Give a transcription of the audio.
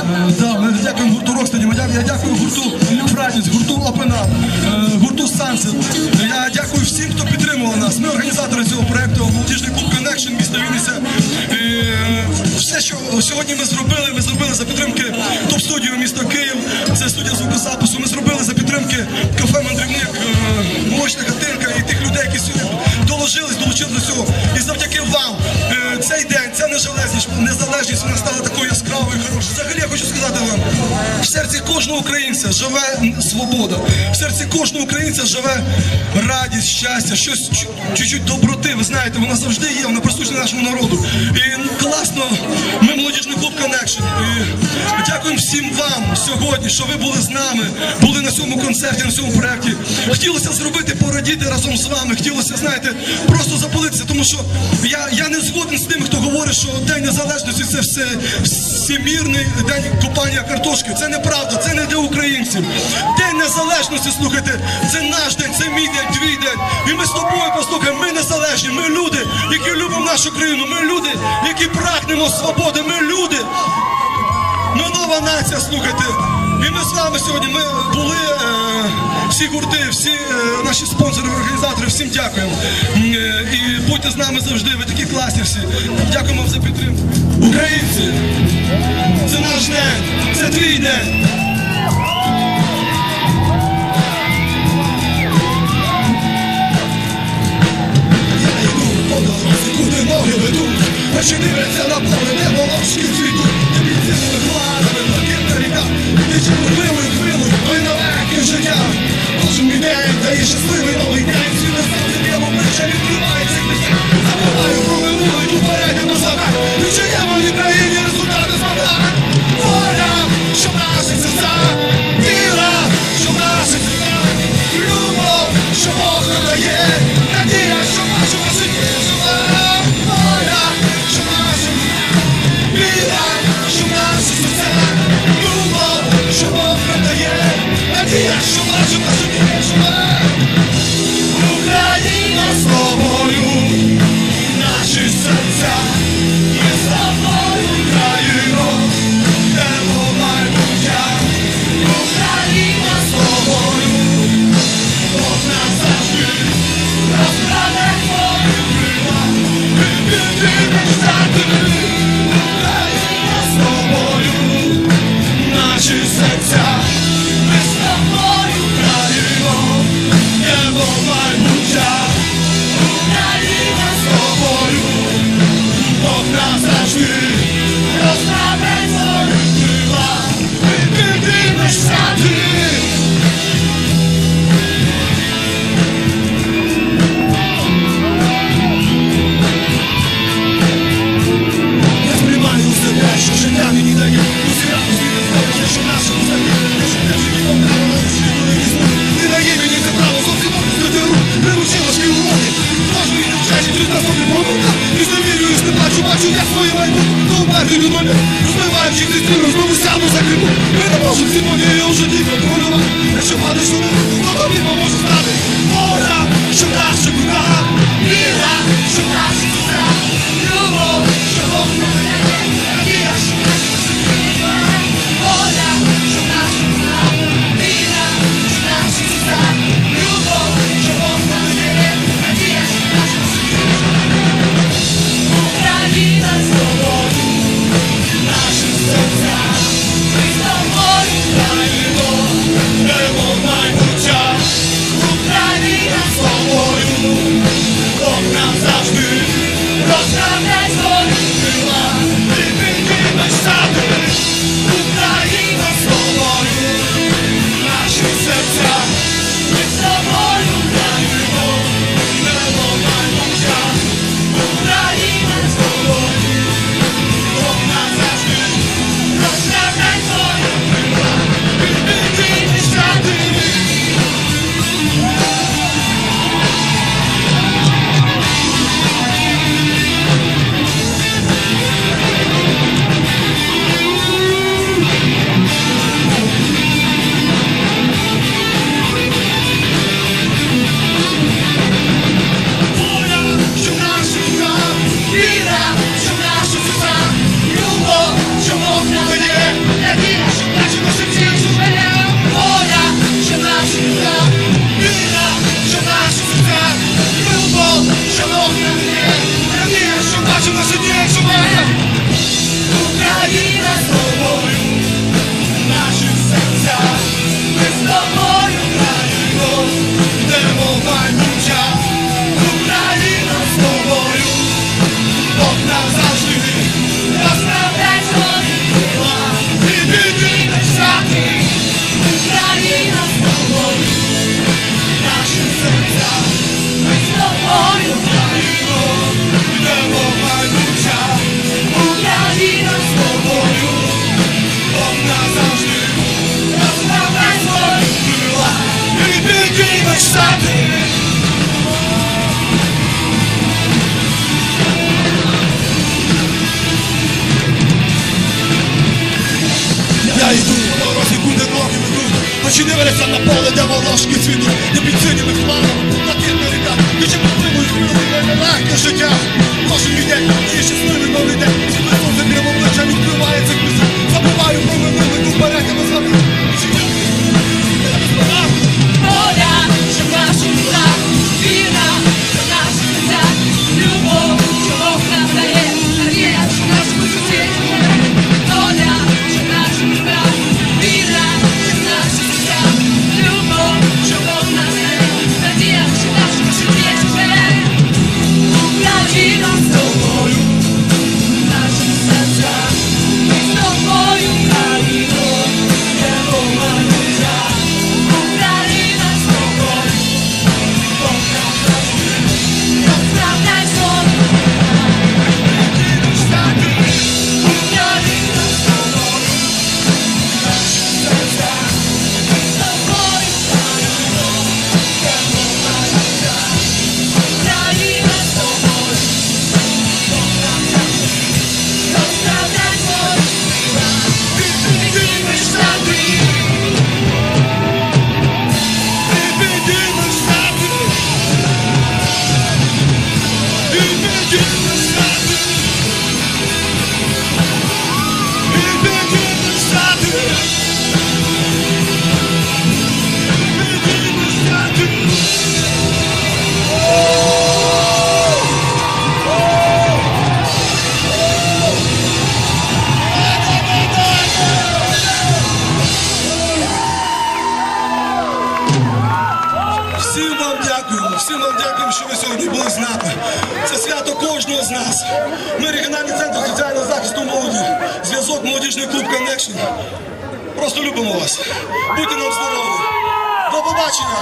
Е, Да, ми дякуємо гурту Рокстеді, ми я дякую гурту Братність, гурту Open е, гурту Sunset. Я дякую всім, хто підтримував нас. Ми організатори цього проекту, молодіжний клуб Connection, місто Вінниця. Е, Все, що сьогодні ми зробили, ми зробили за підтримки топ-студії міста Київ. Це студія звукозапису. Ми зробили за підтримки кафе Мандрівник, молочна хатинка і тих людей, які сьогодні доложились, долучились до цього. І завдяки вам цей день, ця незалежність, незалежність вона стала такою серці кожного українця живе свобода, в серці кожного українця живе радість, щастя, щось чуть-чуть доброти. Ви знаєте, вона завжди є, вона присутня нашому народу. І класно, ми молодіжний клуб Connection. І дякуємо всім вам сьогодні, що ви були з нами, були на цьому концерті, на цьому проєкті. Хотілося зробити, порадіти разом з вами. Хотілося, знаєте, просто запалитися, тому що я, я не згоден з тим, хто говорить, що День Незалежності це все всемірний день копання картошки. Це неправда, це не для українців. День Незалежності, слухайте, це наш день, це мій день, твій день. І ми з тобою послухаємо, ми незалежні, ми люди, які любимо нашу країну, ми люди, які прагнемо свободи, ми люди. Ми нова нація, слухайте. І ми з вами сьогодні. Ми були е, всі гурти, всі е, наші спонсори, організатори. Всім дякуємо. Е, і будьте з нами завжди. Ви такі класні всі. Дякуємо вам за підтримку. Українці! Це наш день, це твій день. Я йду куди ноги ведуть Очі дивляться на поле, Надія, що в нашому від мене Розбиваючи ти стіну, знову сяду за керму Ми не можемо всі події у житті контролювати Якщо падеш у руку, хто тобі Тобою Бог нам завжди розправляй Дивилися на поле, де волошки цвітуть, де під синіми хмарами. кожного з нас. Ми регіональний центр соціального захисту молоді. Зв'язок молодіжний клуб Connection. Просто любимо вас. Будьте нам здорові. До побачення!